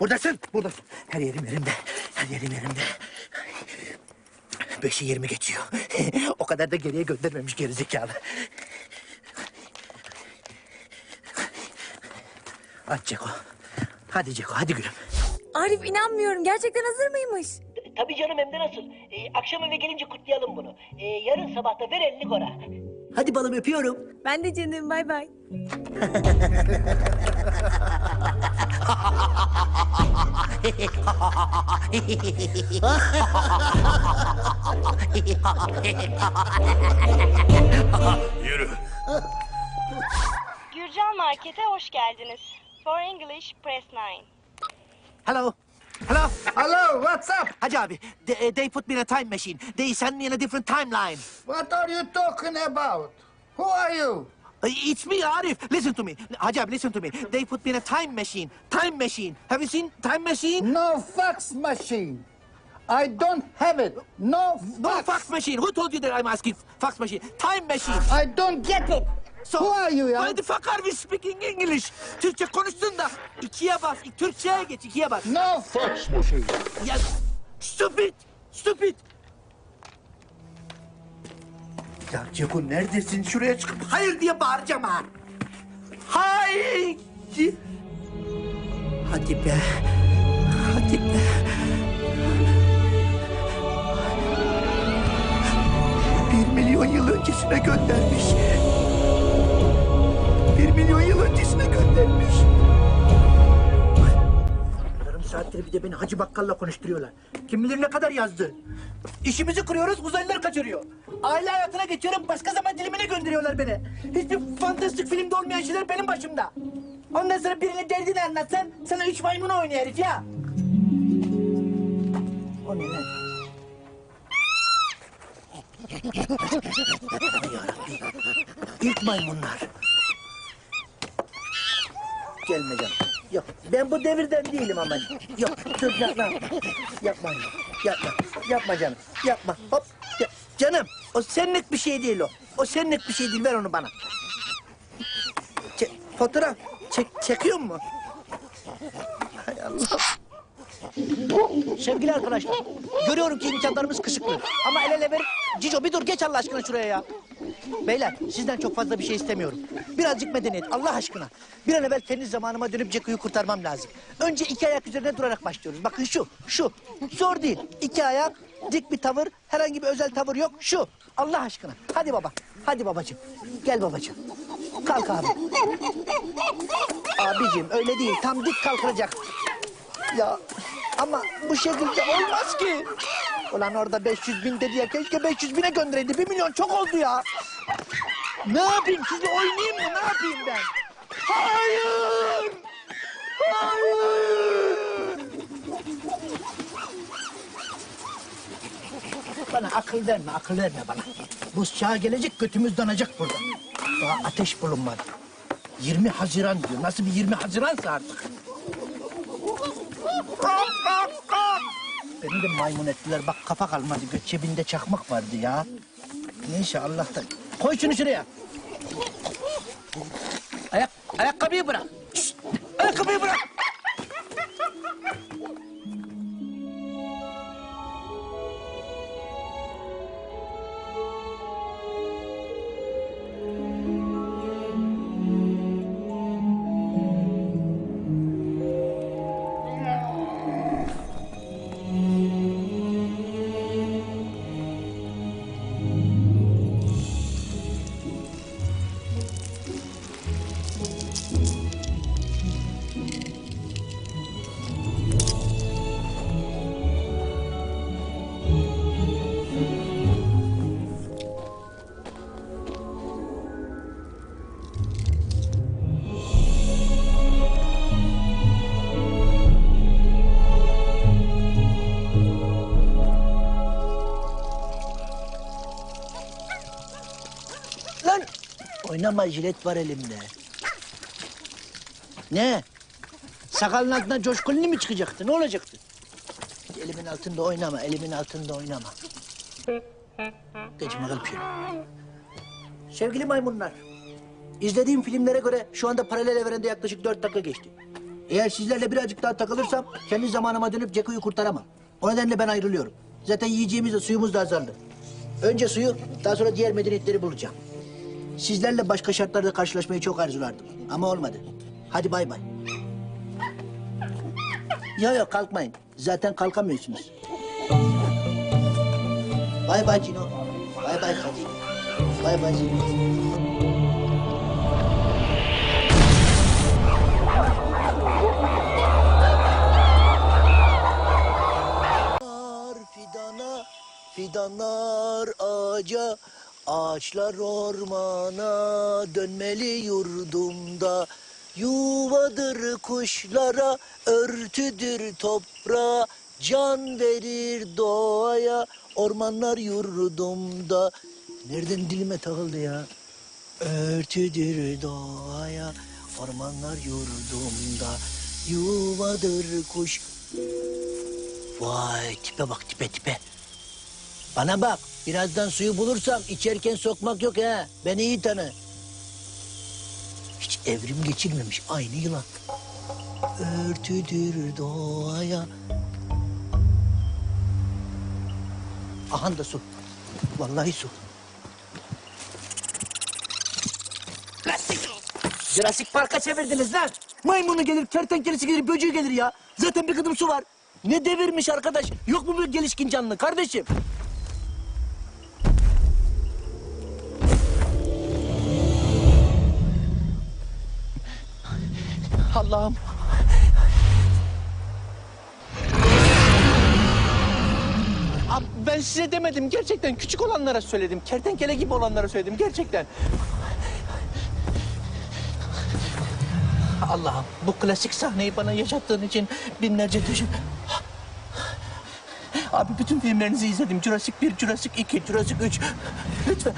Buradasın, buradasın. Her yerim elimde, her yerim elimde. Beşi yirmi geçiyor. o kadar da geriye göndermemiş gerizekalı. Hadi Ceko. Hadi Ceko, hadi gülüm. Arif inanmıyorum. Gerçekten hazır mıymış? Tabii canım hem de nasıl. Ee, akşam eve gelince kutlayalım bunu. Ee, yarın sabah da ver elini Gora. Hadi balım öpüyorum. Ben de canım. Bay bay. Yürü. Gürcan Market'e hoş geldiniz. For English, press 9. Hello. Hello. Hello, what's up? Hacı abi, they, they put me in a time machine. They send me in a different timeline. What are you talking about? Who are you? It's me, Arif. Listen to me. Abi, listen to me. They put me in a time machine. Time machine. Have you seen time machine? No fax machine. I don't have it. No fax. No fax machine. Who told you that I'm asking fax machine? Time machine. I don't get it. So, Who are you ya? Why the fuck are we speaking English? Türkçe konuştun da ikiye bas. Türkçe'ye geç, ikiye bas. No fax machine. Ya, stupid. Stupid. Ya Ceko neredesin? Şuraya çıkıp hayır diye bağıracağım ha. Hayır. Hadi be. Hadi be. Bir milyon yıl öncesine göndermiş. Bir milyon yıl öncesine göndermiş. Saattir bir de beni Hacı Bakkal'la konuşturuyorlar. Kim bilir ne kadar yazdı. İşimizi kuruyoruz, uzaylılar kaçırıyor. Aile hayatına geçiyorum, başka zaman dilimine gönderiyorlar beni. Hiçbir fantastik filmde olmayan şeyler benim başımda. Ondan sonra birine derdini anlatsan, sana üç maymun oynuyor herif ya. O ne lan? İlk maymunlar. Gelme canım. Yok ben bu devirden değilim ama. Yok dur yapma. Yapma. Yapma. Yapma canım. Yapma. Hop. Ya- Canım o senlik bir şey değil o. O senlik bir şey değil ver onu bana. Çek, fotoğraf çek, çekiyor mu? Hay Allah. Sevgili arkadaşlar, görüyorum ki imkanlarımız kısıtlı. Ama el ele verip, Cico bir dur geç Allah aşkına şuraya ya. Beyler, sizden çok fazla bir şey istemiyorum. Birazcık medeniyet, Allah aşkına. Bir an evvel kendi zamanıma dönüp Ceko'yu kurtarmam lazım. Önce iki ayak üzerine durarak başlıyoruz. Bakın şu, şu. Zor değil. İki ayak, dik bir tavır, herhangi bir özel tavır yok. Şu, Allah aşkına. Hadi baba, hadi babacığım. Gel babacığım. Kalk abi. Abicim öyle değil, tam dik kalkacak. Ya ama bu şekilde olmaz ki. Ulan orada 500 bin dedi ya keşke 500 bine göndereydi. Bir milyon çok oldu ya. Ne yapayım sizi oynayayım mı ne yapayım ben? Hayır! Hayır! Bana akıl verme, akıl verme bana. Buz çağı gelecek, götümüz donacak burada. Daha ateş bulunmadı. 20 Haziran diyor. Nasıl bir 20 Haziransa artık. Beni de maymun ettiler. Bak kafa kalmadı. Göt cebinde çakmak vardı ya. Neyse Allah'tan. Koy şunu şuraya. Ayak, ayakkabıyı bırak. Şşt, ayakkabıyı bırak. Oynama jilet var elimde. Ne? Sakalın altından coşkunlu mu çıkacaktı? Ne olacaktı? Elimin altında oynama, elimin altında oynama. Geçme kalpıyorum. Sevgili maymunlar, izlediğim filmlere göre şu anda paralel evrende yaklaşık dört dakika geçti. Eğer sizlerle birazcık daha takılırsam kendi zamanıma dönüp Ceko'yu kurtaramam. O nedenle ben ayrılıyorum. Zaten yiyeceğimiz de suyumuz da azaldı. Önce suyu, daha sonra diğer medeniyetleri bulacağım. Sizlerle başka şartlarda karşılaşmayı çok arzulardım. Ama olmadı. Hadi bay bay. Yok yok kalkmayın. Zaten kalkamıyorsunuz. Bay bay Cino. Bay bay Kadir. Bay bay Cino. Fidana, fidanlar ağaca, ağaçlar ormana, dönmeli yurdumda. Yuvadır kuşlara, örtüdür toprağa, can verir doğaya, ormanlar yurdumda. Nereden dilime takıldı ya? Örtüdür doğaya, ormanlar yurdumda. Yuvadır kuş, Vay tipe bak tipe tipe. Bana bak birazdan suyu bulursam içerken sokmak yok ha. Beni iyi tanı. Hiç evrim geçirmemiş aynı yılan. Örtüdür doğaya. Aha da su. Vallahi su. Jurassic Park'a çevirdiniz lan. Maymunu gelir, kertenkelesi gelir, böceği gelir ya. Zaten bir kadın su var. Ne devirmiş arkadaş? Yok mu bir gelişkin canlı kardeşim? Allah'ım. Abi ben size demedim gerçekten küçük olanlara söyledim. Kertenkele gibi olanlara söyledim gerçekten. Allah'ım bu klasik sahneyi bana yaşattığın için binlerce teşekkür... Abi bütün filmlerinizi izledim. Jurassic 1, Jurassic 2, Jurassic 3. Lütfen.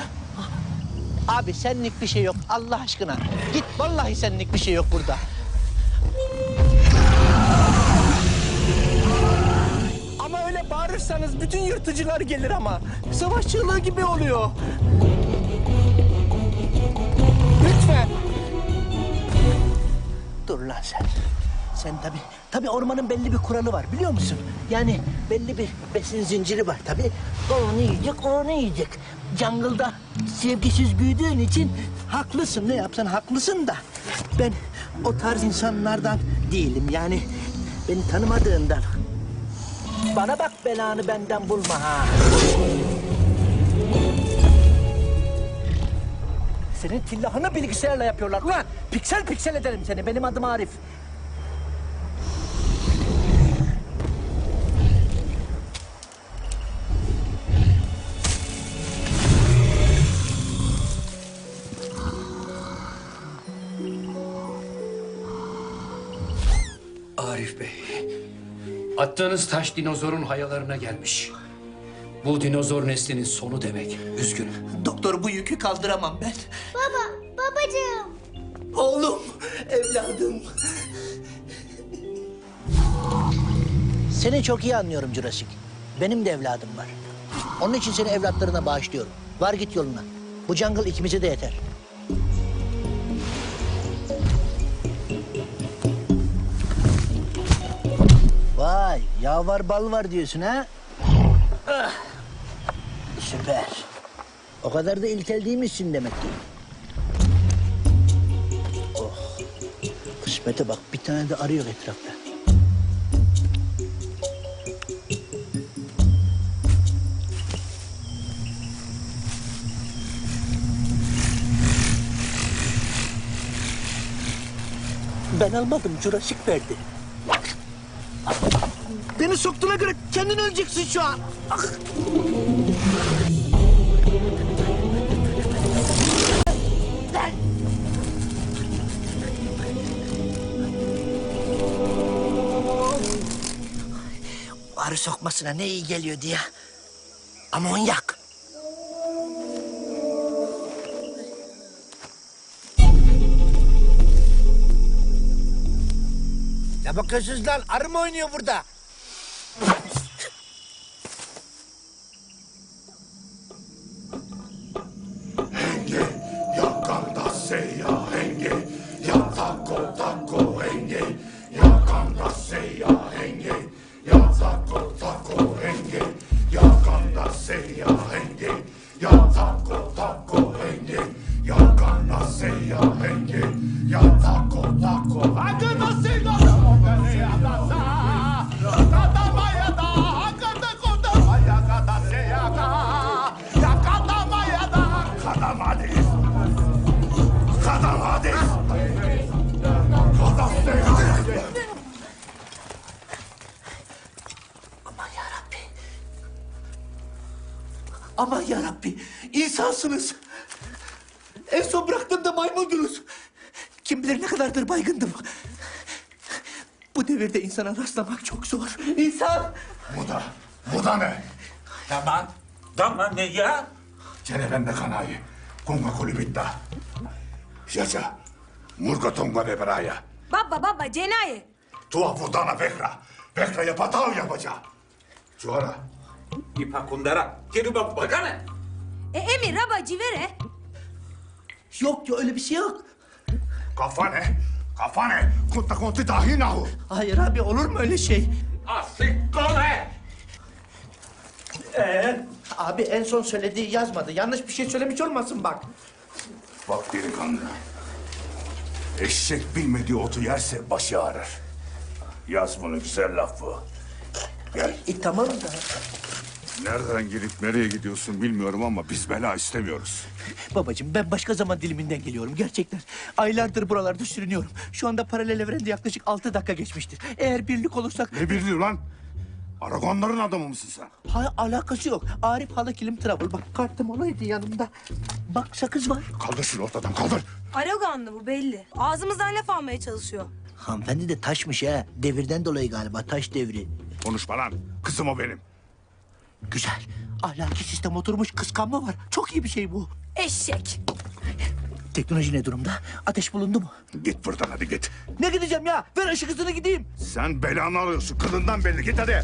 Abi senlik bir şey yok Allah aşkına. Git vallahi senlik bir şey yok burada. Ama öyle bağırırsanız bütün yırtıcılar gelir ama. Savaş çığlığı gibi oluyor. Lütfen. Dur lan sen. Sen tabii, tabii ormanın belli bir kuralı var biliyor musun? Yani belli bir besin zinciri var tabii. O onu yiyecek, o onu yiyecek. Jungle'da sevgisiz büyüdüğün için haklısın. Ne yapsan haklısın da. Ben o tarz insanlardan değilim yani. Beni tanımadığından. Bana bak belanı benden bulma ha. Senin tillahını bilgisayarla yapıyorlar. Ulan piksel piksel ederim seni. Benim adım Arif. Arif Bey, attığınız taş dinozorun hayalarına gelmiş. Bu dinozor neslinin sonu demek. Üzgünüm. Doktor bu yükü kaldıramam ben. Baba, babacığım. Oğlum, evladım. Seni çok iyi anlıyorum Jurassic. Benim de evladım var. Onun için seni evlatlarına bağışlıyorum. Var git yoluna. Bu jungle ikimize de yeter. Yağ var bal var diyorsun ha? Ah, Süper. O kadar da ilkel değilmişsin demek ki. Kısmete bak bir tane de arıyor etrafta. Ben almadım, Jurassic verdi. Beni soktuğuna göre kendin öleceksin şu an. Arı sokmasına ne iyi geliyor diye. Amonyak. Ne bakıyorsunuz lan? Arı mı oynuyor burada? İnsansınız. En son bıraktığımda maymundunuz. Kim bilir ne kadardır baygındım. Bu devirde insana rastlamak çok zor. İnsan! Bu da, bu da ne? Tamam. Tamam ne ya? Cerevende kanayı. Kunga kolibitta. Jaja. Murga tonga beberaya. Baba baba cenaye. Tua vurdana bekra. Bekra yapatav yapaca. Cuara. İpa kundara. Geri bak bakana. E Emir rabacı vere. Yok ya öyle bir şey yok. Kafane. Kafane. Kutta konti tahinahu. Hayır abi olur mu öyle şey? Asik kole. Ee? Abi en son söylediği yazmadı. Yanlış bir şey söylemiş olmasın bak. Bak delikanlı. Eşek bilmediği otu yerse başı ağrır. Yaz bunu güzel laf bu. Gel. E tamam da. Nereden gelip nereye gidiyorsun bilmiyorum ama biz bela istemiyoruz. Babacığım ben başka zaman diliminden geliyorum gerçekten. Aylardır buralarda sürünüyorum. Şu anda paralel evrende yaklaşık altı dakika geçmiştir. Eğer birlik olursak... Ne birliği lan? Aragonların adamı mısın sen? Ha, alakası yok. Arif Hala Kilim Travel. Bak kartım olaydı yanımda. Bak sakız var. Kaldır şunu ortadan kaldır. Araganlı bu belli. Ağzımızdan laf almaya çalışıyor. Hanımefendi de taşmış ha. Devirden dolayı galiba taş devri. Konuşma lan. Kızım o benim. Güzel. Ahlaki sistem oturmuş kıskanma var. Çok iyi bir şey bu. Eşek. Teknoloji ne durumda? Ateş bulundu mu? Git buradan hadi git. Ne gideceğim ya? Ver ışık hızını gideyim. Sen belanı alıyorsun. Kılından belli. Git hadi.